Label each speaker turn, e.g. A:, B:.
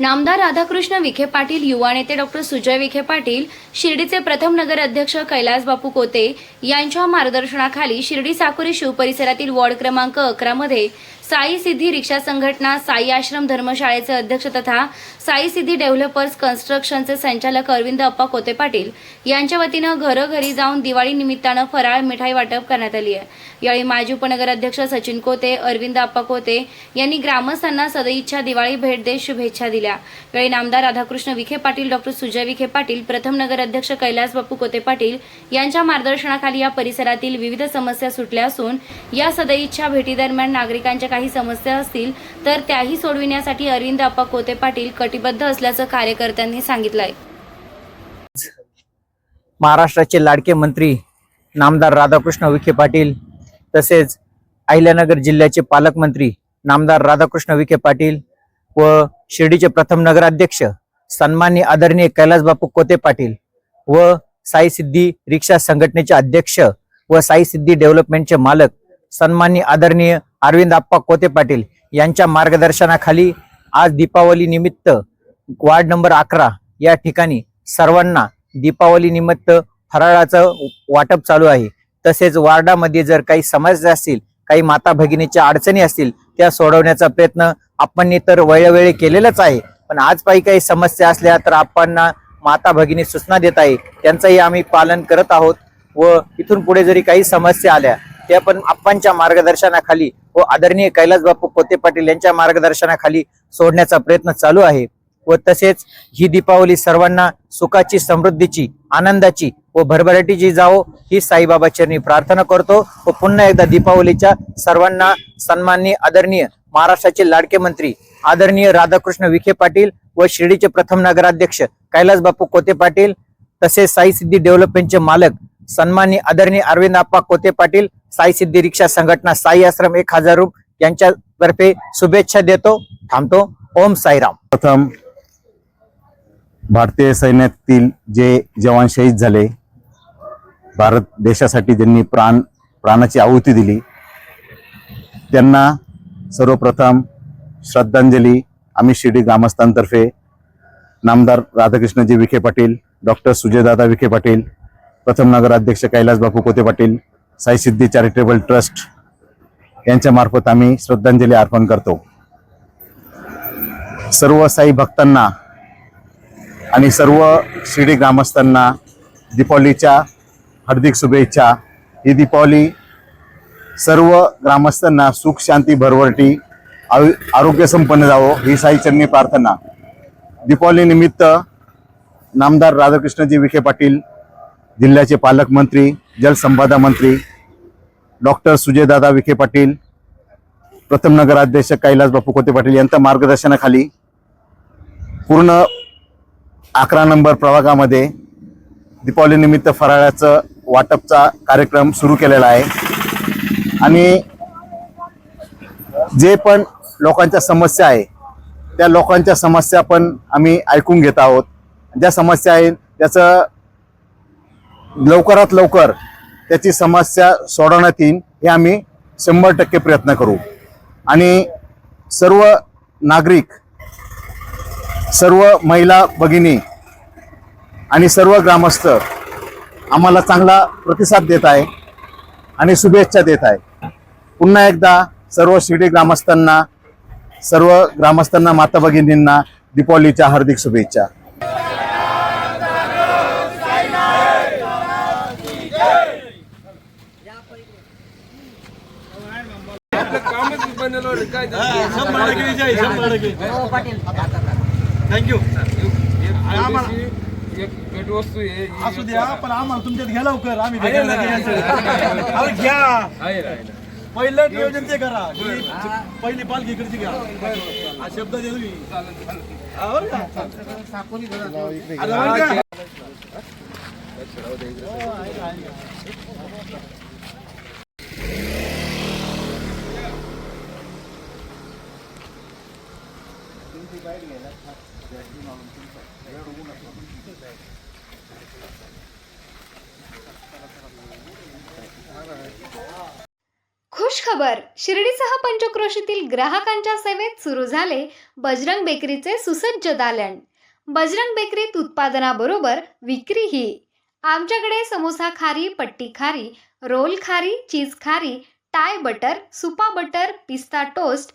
A: नामदार राधाकृष्ण विखे पाटील युवा नेते डॉक्टर सुजय विखे पाटील शिर्डीचे प्रथम नगर अध्यक्ष कैलास बापू कोते यांच्या मार्गदर्शनाखाली शिर्डी साकुरी शिव परिसरातील वॉर्ड क्रमांक अकरामध्ये साई सिद्धी रिक्षा संघटना साई आश्रम धर्मशाळेचे अध्यक्ष तथा साई सिद्धी डेव्हलपर्स कन्स्ट्रक्शनचे संचालक अरविंद अप्पा कोते पाटील यांच्या वतीनं घरोघरी जाऊन दिवाळी निमित्तानं फराळ मिठाई वाटप करण्यात आली आहे. यावेळी माजी उपनगराध्यक्ष सचिन कोते अरविंद अप्पा कोते यांनी ग्रामस्थांना सदैच्छा दिवाळी भेट देत शुभेच्छा दिल्या. यावेळी नामदार राधाकृष्ण विखे पाटील डॉक्टर सुजय विखे पाटील प्रथम नगर अध्यक्ष कैलास बापू कोते पाटील यांच्या मार्गदर्शनाखाली या परिसरातील विविध समस्या सुटल्या असून या सदैच्छा भेटीदरम्यान नागरिकांच्या काही समस्या असतील तर त्याही सोडविण्यासाठी अरविंद अप्पा कोते पाटील कटिबद्ध असल्याचं कार्यकर्त्यांनी सांगितलं आहे
B: महाराष्ट्राचे लाडके मंत्री नामदार राधाकृष्ण विखे पाटील तसेच अहिल्यानगर जिल्ह्याचे पालकमंत्री नामदार राधाकृष्ण विखे पाटील व शिर्डीचे प्रथम नगराध्यक्ष सन्माननीय आदरणीय कैलासबापू कोते पाटील व साई सिद्धी रिक्षा संघटनेचे अध्यक्ष व साई सिद्धी डेव्हलपमेंटचे मालक सन्माननीय आदरणीय अरविंद आप्पा कोते पाटील यांच्या मार्गदर्शनाखाली आज दीपावली निमित्त वार्ड नंबर अकरा या ठिकाणी सर्वांना दीपावली निमित्त फराळाचं वाटप चालू आहे. तसेच वार्डामध्ये जर काही समस्या असतील काही माता भगिनीच्या अडचणी असतील त्या सोडवण्याचा प्रयत्न आपण तर वेळोवेळी केलेलाच आहे. पण आज काही काही समस्या असल्या तर आपण माता भगिनी सूचना देत आहे. त्यांचंही आम्ही पालन करत आहोत व इथून पुढे जरी काही समस्या आल्या त्या पण आप्पांच्या मार्गदर्शनाखाली व आदरणीय कैलास बापू कोते पाटील यांच्या मार्गदर्शनाखाली सोडण्याचा प्रयत्न चालू आहे व तसेच ही दीपावली सर्वांना सुखाची समृद्धीची आनंदाची व भरभराटीची जावो ही साईबाबा चरणी प्रार्थना करतो व पुन्हा एकदा दीपावलीच्या सर्वांना सन्माननीय आदरणीय महाराष्ट्राचे लाडके मंत्री आदरणीय राधाकृष्ण विखे पाटील व शिर्डीचे प्रथम नगराध्यक्ष कैलास बापू कोते पाटील तसेच साई सिद्धी डेव्हलपमेंटचे मालक सन्माननीय आदरणीय अरविंद आप्पा कोते पाटील साई सिद्धी रिक्षा संघटना साई आश्रम एक हजार रूप यांच्यातर्फे शुभेच्छा देतो थांबतो. ओम साईराम.
C: प्रथम भारतीय सैन्यातील जे जवान शहीद झाले भारत देशासाठी ज्यांनी प्राण प्राणाची आहुती दिली त्यांना सर्वप्रथम श्रद्धांजली. आम्ही शिर्डी ग्रामस्थांतर्फे नामदार राधाकृष्णजी विखे पाटील डॉक्टर सुजयदादा विखे पाटील प्रथम नगराध्यक्ष कैलास बापू कोते पाटील साई सिद्धी चॅरिटेबल ट्रस्ट यांच्या मार्फत आम्ही श्रद्धांजली अर्पण करतो. सर्व साई भक्तांना आणि सर्व शिर्डी ग्रामस्थांना दीपावलीच्या हार्दिक शुभेच्छा. ही दीपावली सर्व ग्रामस्थांना सुख शांती भरभरटी आयु आरोग्य संपन्न जावो ही साईचरणी प्रार्थना. दीपावली निमित्त नामदार राधाकृष्णजी विखे पाटील जिल्ह्याचे पालकमंत्री जलसंपदा मंत्री डॉक्टर सुजयदादा विखे पाटील प्रथम नगराध्यक्ष कैलास बापू कोते पाटील यांच्या मार्गदर्शनाखाली पूर्ण अकरा नंबर प्रभागामध्ये दीपावली निमित्त फराळाचं वाटपचा कार्यक्रम सुरू केलेला आहे. आणि जे पण लोकांच्या समस्या आहे त्या लोकांच्या समस्या पण आम्ही ऐकून घेत आहोत. ज्या समस्या आहेत त्याचं लवकरात लवकर त्याची समस्या सोडवण्यात येईल हे आम्ही शंभर टक्के प्रयत्न करू. आणि सर्व नागरिक सर्व महिला भगिनी आणि सर्व ग्रामस्थ आम्हाला चांगला प्रतिसाद देत आहे आणि शुभेच्छा देत आहे. पुन्हा एकदा सर्व शिर्डी ग्रामस्थांना सर्व ग्रामस्थांना माता भगिनींना दीपावलीच्या हार्दिक शुभेच्छा.
D: थँक्यू
E: एक भेटवस्तू आहे
D: असू द्या पण आम्हाला तुमच्यात घ्या लवकर. आम्ही. अरे घ्या. पहिलं नियोजन ते करा. ही. पहिली पालखी इकडची घ्या. हा शब्द देऊ
F: खुश खबर शिर्डीसह पंचक्रोशीतील ग्राहकांच्या सेवेत सुरू झाले बजरंग बेकरीचे सुसज्ज दालन. बजरंग बेकरीत उत्पादनाबरोबर विक्रीही. आमच्याकडे समोसा खारी पट्टी खारी रोल खारी चीज खारी टाय बटर सुपा बटर पिस्ता टोस्ट